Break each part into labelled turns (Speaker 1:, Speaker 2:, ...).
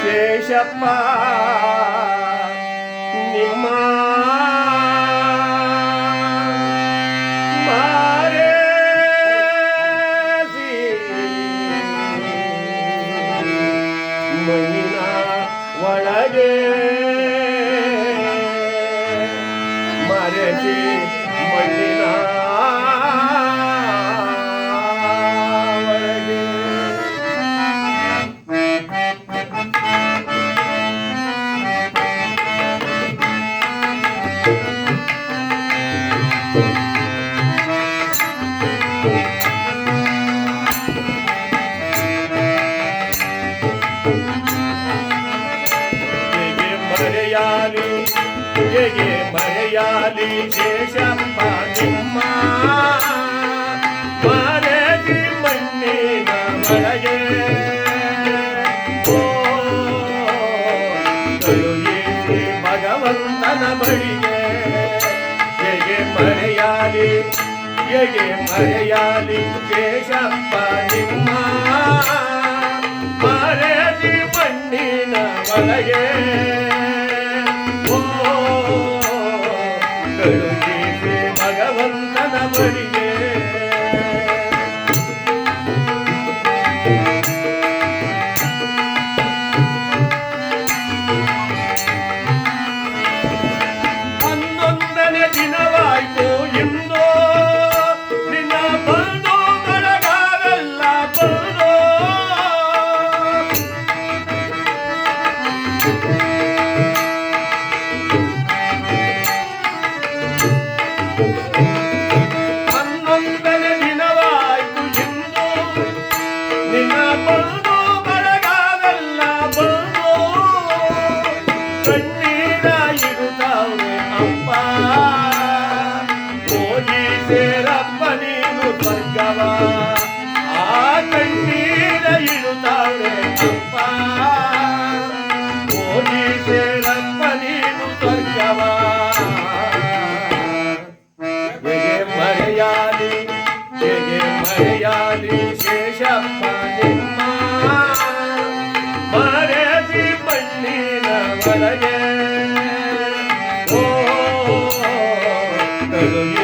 Speaker 1: शेषप्पा దయయే మరయాలి శేషమ్మ మరది మన్నే మరయే. భగవంతన బడియే మరయాలి యగే మరయాలి శేషమ్మ నిమ్మ మరది మన్నిన మరయే. Tá Pelo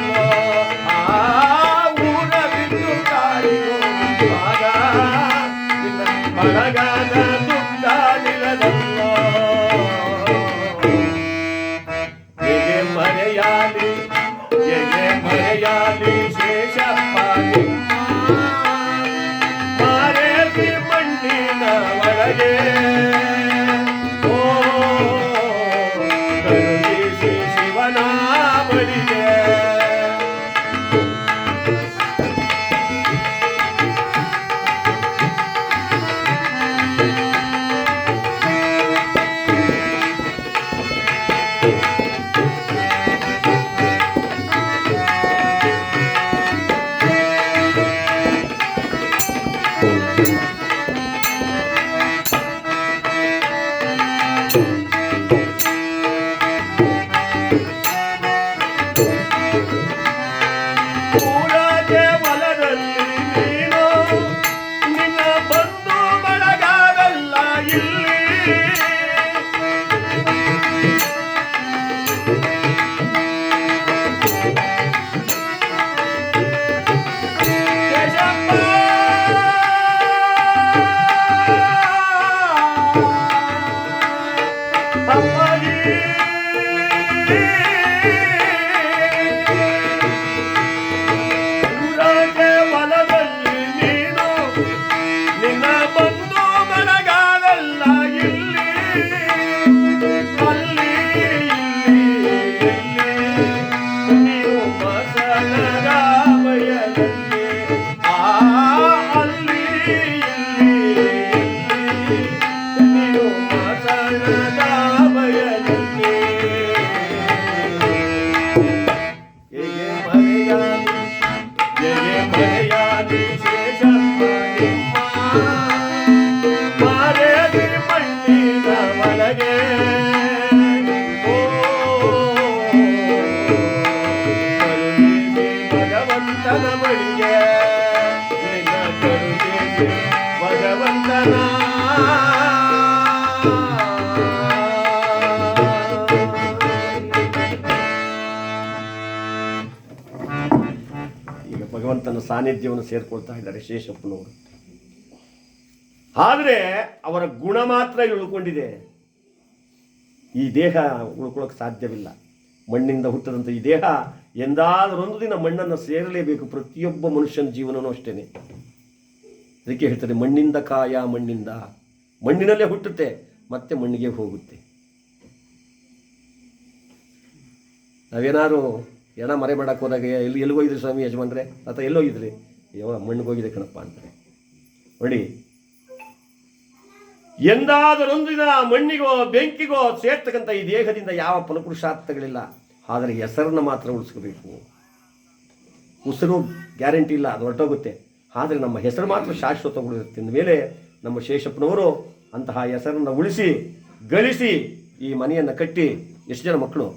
Speaker 1: ಭಗವಂತನ ಸಾನ್ನಿಧ್ಯವನ್ನು ಸೇರ್ಕೊಳ್ತಾ ಇದ್ದಾರೆ ಶೇಷಪ್ಪನವರು. ಆದರೆ ಅವರ ಗುಣ ಮಾತ್ರ ಉಳ್ಕೊಂಡಿದೆ ಈ ದೇಹ ಉಳ್ಕೊಳ್ಳೋಕೆ ಸಾಧ್ಯವಿಲ್ಲ. ಮಣ್ಣಿಂದ ಹುಟ್ಟದಂಥ ಈ ದೇಹ ಎಂದಾದರೊಂದು ದಿನ ಮಣ್ಣನ್ನು ಸೇರಲೇಬೇಕು ಪ್ರತಿಯೊಬ್ಬ ಮನುಷ್ಯನ ಜೀವನವೂ ಅಷ್ಟೇ ಅದಕ್ಕೆ ಹೇಳ್ತಾರೆ, ಮಣ್ಣಿಂದ ಕಾಯ, ಮಣ್ಣಿಂದ. ಮಣ್ಣಿನಲ್ಲೇ ಹುಟ್ಟುತ್ತೆ, ಮತ್ತೆ ಮಣ್ಣಿಗೆ ಹೋಗುತ್ತೆ. ನಾವೇನಾದ್ರು ಎಣ ಮರೆ ಮಾಡಕ್ಕೆ ಹೋದಾಗ ಎಲ್ಲಿ ಎಲ್ಲಿ ಹೋಗಿದ್ರಿ ಸ್ವಾಮಿ ಯಜಮಾನ್ರೆ? ಅಥವಾ ಎಲ್ಲಿ ಹೋಗಿದ್ರಿ? ಅಯ್ಯೋ ಮಣ್ಣಿಗೆ ಹೋಗಿದೆ ಕಣಪ್ಪ ಅಂತಾರೆ. ನೋಡಿ ಎಂದಾದರೊಂದು ದಿನ ಮಣ್ಣಿಗೋ, ಬೆಂಕಿಗೋ ಸೇರ್ತಕ್ಕಂಥ ಈ ದೇಹದಿಂದ ಯಾವ ಫಲಪುರುಷಾರ್ಥಗಳಿಲ್ಲ ಆದರೆ ಹೆಸರನ್ನು ಮಾತ್ರ ಉಳಿಸ್ಕೋಬೇಕು. ಉಸಿರು ಗ್ಯಾರಂಟಿ ಇಲ್ಲ, ಅದು ಹೊರಟೋಗುತ್ತೆ. ಆದರೆ ನಮ್ಮ ಹೆಸರು ಮಾತ್ರ ಶಾಶ್ವತ ಉಳಿರುತ್ತೆ ಮೇಲೆ ನಮ್ಮ ಶೇಷಪ್ಪನವರು ಅಂತಹ ಹೆಸರನ್ನು ಉಳಿಸಿ ಗಳಿಸಿ ಈ ಮನೆಯನ್ನು ಕಟ್ಟಿ, ಎಷ್ಟು ಜನ ಮಕ್ಕಳು?